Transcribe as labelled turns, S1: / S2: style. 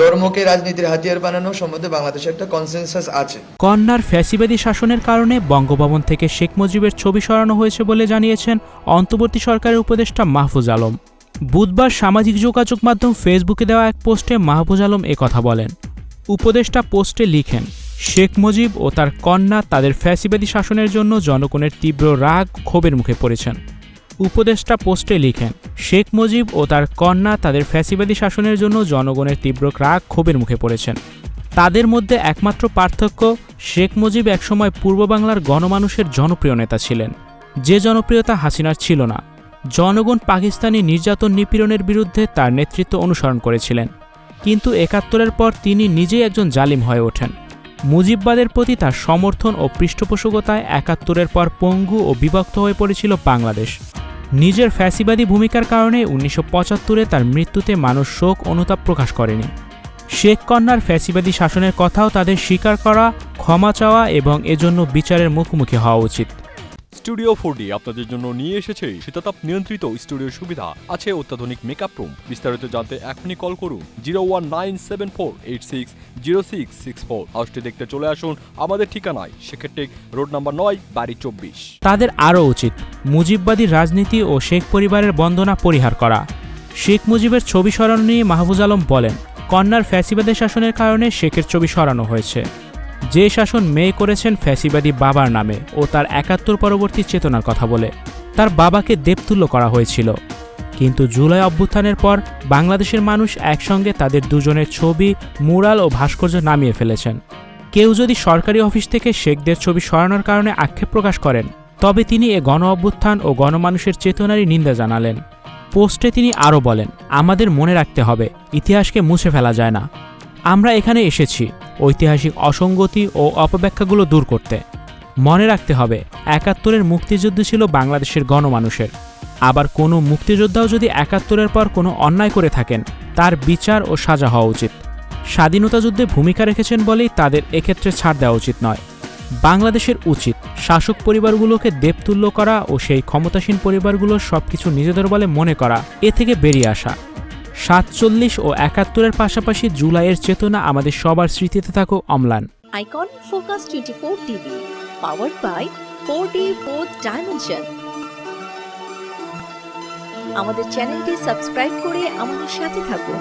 S1: ধর্মকে রাজনীতির হাতিয়ার বানানো সম্বন্ধে বাংলাদেশে একটা কনসেনসাস আছে।
S2: কন্যার ফ্যাসিবাদী শাসনের কারণে বঙ্গভবন থেকে শেখ মুজিবের ছবি সরানো হয়েছে বলে জানিয়েছেন অন্তর্বর্তী সরকারের উপদেষ্টা মাহফুজ আলম। বুধবার সামাজিক যোগাযোগ মাধ্যম ফেসবুকে দেওয়া এক পোস্টে মাহফুজ আলম এ কথা বলেন। উপদেষ্টা পোস্টে লিখেন, শেখ মুজিব ও তার কন্যা তাদের ফ্যাসিবাদী শাসনের জন্য জনগণের তীব্র রাগ ক্ষোভের মুখে পড়েছেন। উপদেষ্টা পোস্টে লিখেন, শেখ মুজিব ও তার কন্যা তাদের ফ্যাসিবাদী শাসনের জন্য জনগণের তীব্র রাগ ক্ষোভের মুখে পড়েছেন। তাদের মধ্যে একমাত্র পার্থক্য, শেখ মুজিব একসময় পূর্ব বাংলার গণমানুষের জনপ্রিয় নেতা ছিলেন। যে জনপ্রিয়তা হাসিনার ছিল না। জনগণ পাকিস্তানি নির্যাতন নিপীড়নের বিরুদ্ধে তার নেতৃত্ব অনুসরণ করেছিলেন। কিন্তু একাত্তরের পর তিনি নিজেই একজন জালিম হয়ে ওঠেন। মুজিববাদের প্রতি তার সমর্থন ও পৃষ্ঠপোষকতায় একাত্তরের পর পঙ্গু ও বিভক্ত হয়ে পড়েছিল বাংলাদেশ। নিজের ফ্যাসিবাদী ভূমিকার কারণে উনিশশো পঁচাত্তরে তার মৃত্যুতে মানুষ শোক, অনুতাপ প্রকাশ করেনি। শেখ কন্যার ফ্যাসিবাদী শাসনের কথাও তাদের স্বীকার করা, ক্ষমা চাওয়া এবং এজন্য বিচারের মুখোমুখি হওয়া উচিত।
S3: স্টুডিও ফোর আপনাদের জন্য নিয়ে এসেছে শীতাতাপ নিয়ন্ত্রিত স্টুডিও সুবিধা। আছে অত্যাধুনিক মেকআপ রুম বিস্তারিত জানতে এখনই কল করুন zero one nine seven four eight six zero six six four হাউসটি দেখতে চলে আসুন আমাদের ঠিকানায়। সেক্ষেত্রে রোড নাম্বার নয়, বাড়ি চব্বিশ।
S2: তাদের আরও উচিত, মুজিববাদী রাজনীতি ও শেখ পরিবারের বন্দনা পরিহার করা। শেখ মুজিবের ছবি সরানো নিয়ে মাহফুজ আলম বলেন, কন্যার ফ্যাসিবাদী শাসনের কারণে শেখের ছবি সরানো হয়েছে। যে শাসন মেয়ে করেছেন ফ্যাসিবাদী বাবার নামে ও তার একাত্তর পরবর্তী চেতনার কথা বলে, তার বাবাকে দেবতুল্য করা হয়েছিল। কিন্তু জুলাই অভ্যুত্থানের পর বাংলাদেশের মানুষ একসঙ্গে তাদের দুজনের ছবি, মুরাল ও ভাস্কর্য নামিয়ে ফেলেছেন। কেউ যদি সরকারি অফিস থেকে শেখদের ছবি সরানোর কারণে আক্ষেপ প্রকাশ করেন, তবে তিনি এ গণ অভ্যুত্থান ও গণমানুষের চেতনারই নিন্দা জানালেন। পোস্টে তিনি আরও বলেন, আমাদের মনে রাখতে হবে, ইতিহাসকে মুছে ফেলা যায় না। আমরা এখানে এসেছি। ঐতিহাসিক অসঙ্গতি ও অপব্যাখ্যাগুলো দূর করতে। মনে রাখতে হবে, একাত্তরের মুক্তিযুদ্ধ ছিল বাংলাদেশের গণমানুষের। আবার কোনো মুক্তিযোদ্ধাও যদি একাত্তরের পর কোনো অন্যায় করে থাকেন, তার বিচার ও সাজা হওয়া উচিত। স্বাধীনতা যুদ্ধে ভূমিকা রেখেছেন বলেই তাদের এক্ষেত্রে ছাড় দেওয়া উচিত নয়। বাংলাদেশের উচিত শাসক পরিবারগুলোকে দেবতুল্য করা ও সেই ক্ষমতাসীন পরিবারগুলোর সবকিছু নিজেদের বলে মনে করা, এ থেকে বেরিয়ে আসা। সাতচল্লিশ ও একাত্তরের পাশাপাশি জুলাইয়ের চেতনা আমাদের সবার স্মৃতিতে থাকুক অম্লান
S4: Icon Focus 24 TV, powered by 4D 4th Dimension. আমাদের চ্যানেলটি সাবস্ক্রাইব করে আমাদের সাথে থাকুন